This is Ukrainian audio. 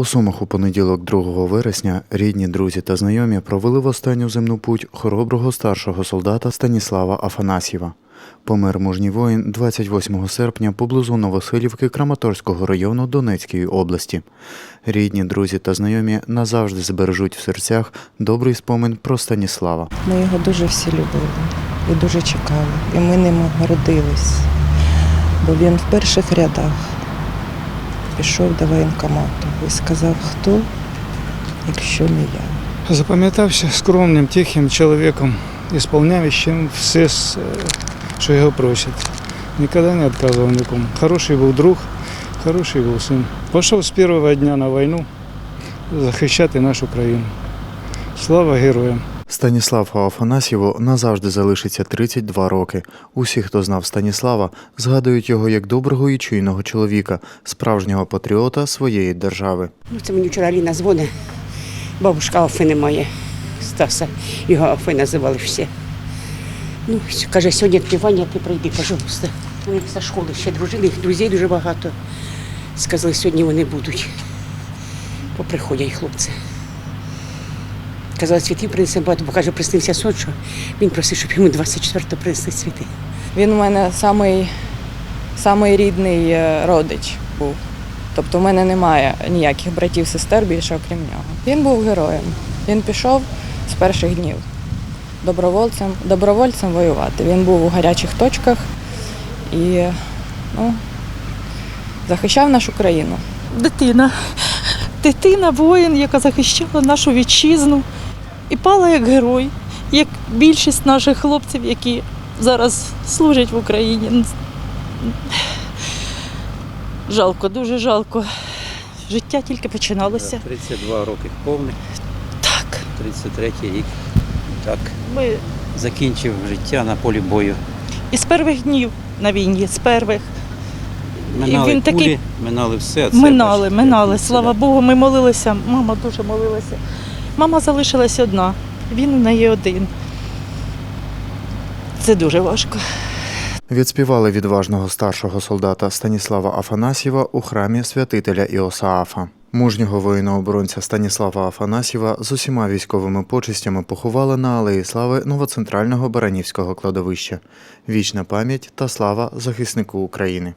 У Сумах у понеділок, 2 вересня, рідні, друзі та знайомі провели в останню земну путь хороброго старшого солдата Станіслава Афанасьєва. Помер мужній воїн 28 серпня поблизу Новосилівки Краматорського району Донецької області. Рідні, друзі та знайомі назавжди збережуть в серцях добрий спомин про Станіслава. Ми його дуже всі любили і дуже чекали. І ми ним гордились, бо він в перших рядах пішов до воєнкомату і сказав, хто, якщо не я. Запам'ятався скромним, тихим чоловіком, ісполняючим все, що його просять. Ніколи не відказував нікому. Хороший був друг, хороший був син. Пішов з першого дня на війну захищати нашу країну. Слава героям! Станіславу Афанасьєву назавжди залишиться 32 роки. Усі, хто знав Станіслава, згадують його як доброго і чуйного чоловіка, справжнього патріота своєї держави. Ну, це мені вчора Аліна дзвонить. Бабушка Афи немає. Стаса. Його Афи називали всі. Ну, каже, сьогодні відпівання, ти прийди, пожалуйста. Вони після школи ще дружили, їх друзей дуже багато. Сказали, сьогодні вони будуть. Поприходять хлопці. Казали, цвітів принесемо багато, бо каже, приснився сон, що він просив, щоб йому 24-го принесли цвіти. Він у мене самий, самий рідний е, родич був. Тобто в мене немає ніяких братів, сестер більше, окрім нього. Він був героєм. Він пішов з перших днів добровольцем, добровольцем воювати. Він був у гарячих точках і ну, захищав нашу країну. дитина. Дитина, воїн, яка захищала нашу вітчизну і пала як герой, як більшість наших хлопців, які зараз служать в Україні. Жалко, дуже жалко. Життя тільки починалося. 32 роки повних, Так, 33 рік. Так, ми закінчив життя на полі бою. із перших днів на війні, з перших. Минали він кулі, такий- минали все. це, Минали, бачите, минали, слава. Богу, ми молилися. Мама дуже молилася. Мама залишилась одна, він у неї один. Це дуже важко. Відспівали відважного старшого солдата Станіслава Афанасьєва у храмі святителя Іосаафа. Мужнього воїна-оборонця Станіслава Афанасьєва з усіма військовими почестями поховали на Алеї Слави новоцентрального Баранівського кладовища. Вічна пам'ять та слава захиснику України.